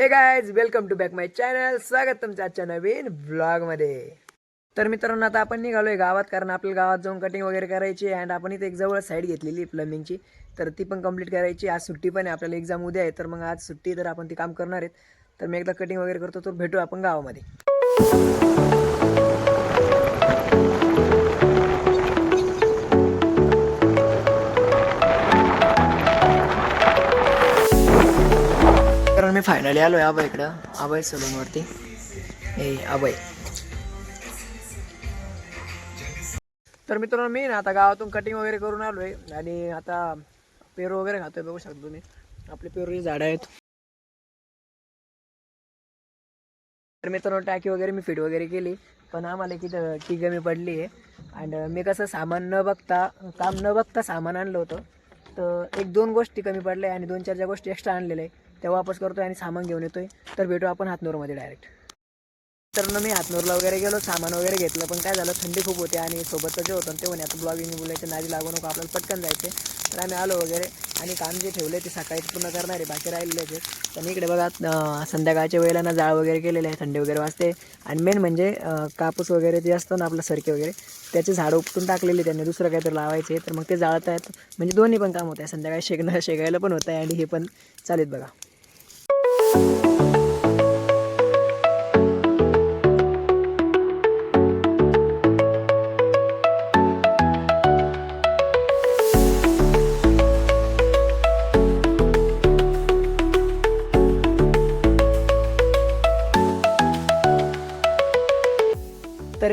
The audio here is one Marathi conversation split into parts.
Hey guys welcome to back my channel स्वागत तुमच्या आजच्या नवीन व्लॉगमध्ये तर मित्रांनो आता आपण निघालोय गावात कारण आपल्या गावात जाऊन कटिंग वगैरे करायची अँड आपण इथे एक जवळ साईड घेतलेली प्लम्बिंगची तर ती पण कंप्लीट करायची आज सुट्टी पण आहे आपल्याला एक्झाम उद्या आहे. तर मग आज सुट्टी तर आपण ती काम करणार आहेत. तर मी एकदा कटिंग वगैरे करतो तर भेटू आपण गावामध्ये. आम्ही फायनली फायनली आलोय अभय इकडं. आबाई सलूनवरती ए आबाई. तर मित्रांनो मी ना आता गावातून कटिंग वगैरे करून आलोय आणि आता पेरू वगैरे खातोय बघू शकतो तुम्ही. आपले पेरूची झाडं आहेत. तर मित्रांनो टाकी वगैरे मी फिट वगैरे केली पण आम्हाला की की कमी पडली आहे. अँड मी कसं सामान न बघता काम न बघता सामान आणलं होतं. तर एक दोन गोष्टी कमी पडल्या आणि दोन चार ज्या गोष्टी एक्स्ट्रा आणलेल्या आहे त्या वापस करतोय आणि सामान घेऊन येतोय. तर भेटू आपण हातनूरमध्ये डायरेक्ट तर मी हातनूरला वगैरे गेलो सामान वगैरे घेतलं पण काय झालं थंडी खूप होती आणि सोबतचं जे होतं ते म्हणे आता ब्लॉगिंग बोलायचं नादी लागू नको आपल्याला पटकन जायचे तर आम्ही आलो वगैरे आणि काम जे ठेवले ते सकाळी पूर्ण करणार आहे बाकी राहिलेले ते पण इकडे बघा संध्याकाळच्या वेळेला ना जाळ वगैरे केलेले आहे थंडी वगैरे वाजते. आणि मेन म्हणजे कापूस वगैरे जे असतं ना आपलं सरके वगैरे त्याचे झाडं उपटून टाकलेले त्यांनी दुसरं काहीतरी लावायचे तर मग ते जाळत आहेत म्हणजे दोन्ही पण काम होत आहे. संध्याकाळी शेकणं शेकायला पण होत आहे आणि हे पण चालेल बघा. तर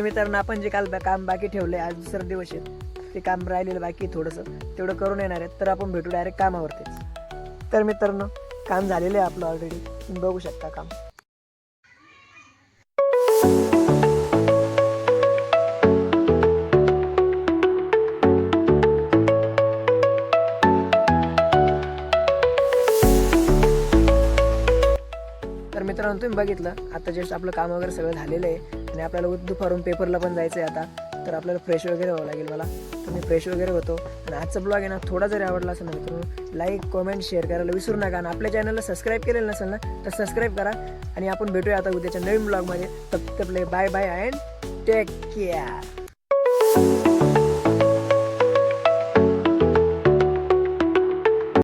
मित्रांनो आपण जे काल काम बाकी ठेवलंय आज दुसरा दिवस आहे. ते काम राहिलेलं बाकी थोडंसं. तेवढं करून येणार आहेत तर आपण भेटू डायरेक्ट कामावरतीच. तर मित्रांनो काम झालेलं आहे आपलं ऑलरेडी बघू शकता काम. तर मित्रांनो तुम्ही बघितलं आता जस्ट आपलं काम वगैरे सगळं झालेलं आहे. आणि आपल्याला दुपारून पेपरला पण जायचं आहे आता. तर आपल्याला फ्रेश वगैरे व्हावं लागेल मला. तर मी फ्रेश वगैरे होतो. आणि आजचा ब्लॉग आहे ना थोडा जरी आवडला असेल ना मित्रांनो लाईक कमेंट शेअर करायला विसरू नका. आणि आपल्या चॅनलला सबस्क्राईब केलेलं नसेल ना तर सबस्क्राईब करा. आणि आपण भेटूया आता उद्याच्या नवीन ब्लॉगमध्ये तप तपले bye bye and take care